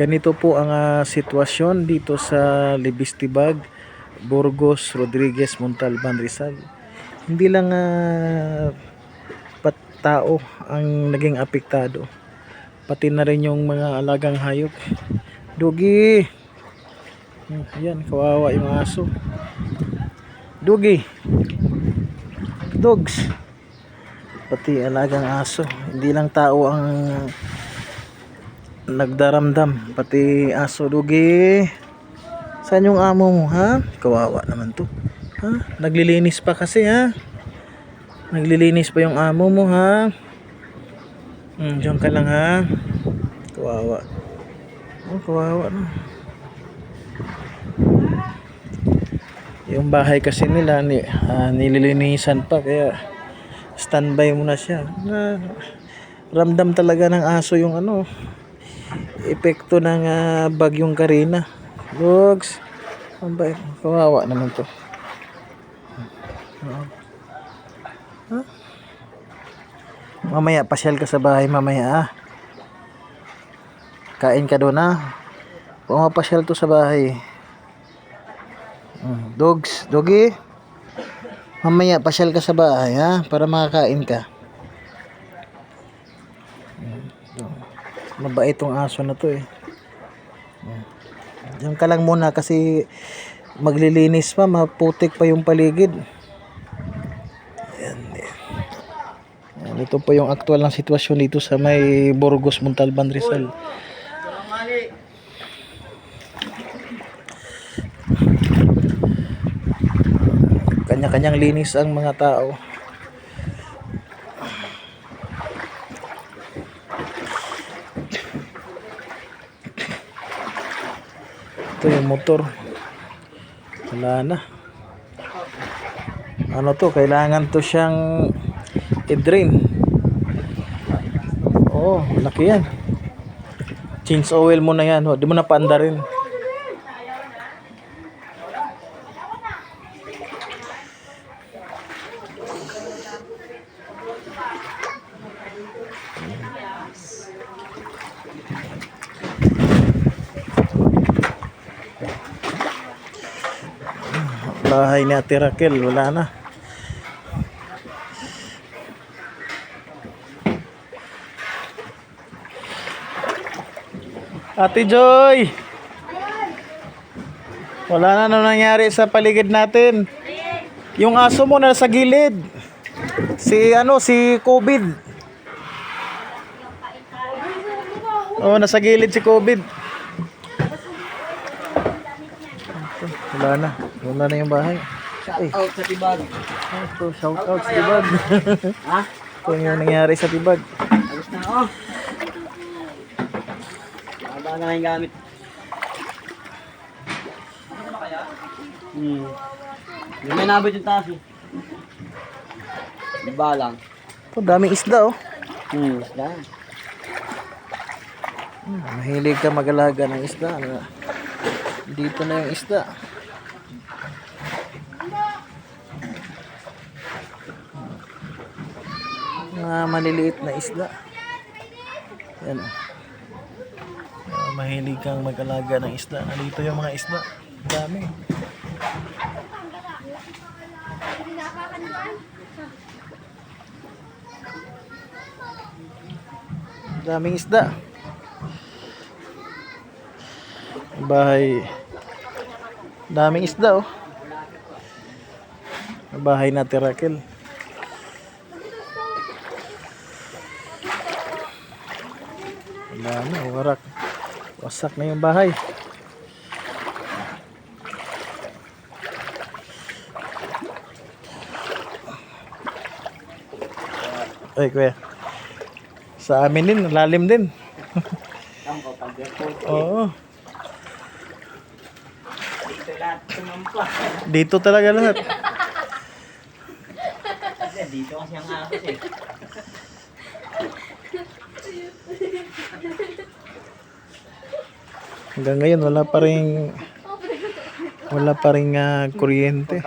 ganito po ang ah, sitwasyon dito sa Libistibag, Burgos, Rodriguez, Montalban, Rizal. Hindi lang ah, pat tao ang naging apektado. Pati na rin yung mga alagang hayop. Dugi! Ayan, kawawa yung aso. Dugi! Dogs! Pati alagang aso. Hindi lang tao ang nagdaramdam pati aso dugi. Saan yung amo mo ha? Kawawa naman to. Ha? Naglilinis pa kasi ha? Naglilinis pa yung amo mo ha? Hmm, diyan ka lang ha? Kawawa. Oh kawawa no yung bahay kasi nila ni, ah, nililinisan pa kaya standby muna siya. Na ramdam talaga ng aso yung ano epekto ng ah, bagyong Karina. Dogs. Kawawa naman to. Ha? Mamaya, pasyal ka sa bahay mamaya ah. Kain ka doon ah. Pumapasyal to sa bahay. Mm, Dogs, doggy. Mamaya, pasyal ka sa bahay ha. Para makakain ka. Mabait tong aso na to eh. Diyan ka lang muna kasi maglilinis pa, maputik pa yung paligid. Yan, yan. Yan, ito po yung aktual na sitwasyon dito sa may Burgos, Montalban, Rizal. Kanya-kanyang linis ang mga tao. Ito yung motor. Wala na. Ano to? Kailangan to siyang i-drain. Oo, laki yan. Change oil mo na yan. oh. Di mo na paanda rin. Bahay ni Ate Raquel, wala na. Ate Joy! Wala na ano nangyari sa paligid natin. Yung aso mo nasa gilid. Si ano, si COVID. Oh, nasa gilid si COVID. Wala na. Wala na yung bahay. Ay, Out sa tibag. ito, shout out sa Tibag. Ha? Ito yung nangyari sa Tibag. Alis na ako. Haba na yung gamit. Hmm. Hindi may nabot yung taas eh. Iba lang. Ito, daming isda oh. Hmm. Isda. Hmm, Mahilig ka mag-alaga ng isda. Ano? Dito na yung isda. Mga maliliit na isda. Yan. Ah, mahilig kang mag-alaga ng isda. Nandito yung mga isda. Dami. Daming isda. Bahay. Daming isda oh. Bahay na Raquel. Wala na, warak. Wasak na yung bahay. Ay, kuya. Sa amin din, lalim din. Oo. Dito talaga lahat. Dito kasi ang asos eh. Ngayon wala pa rin wala pa rin uh, kuryente.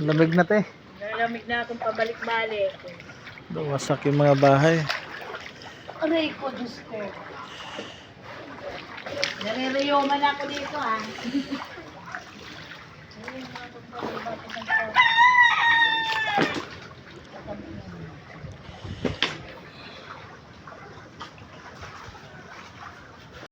Lamig na te. Nalamig na akong pabalik-balik. Wasak yung mga bahay. Aray ko, Diyos ko. Naririyoman ako dito, ah.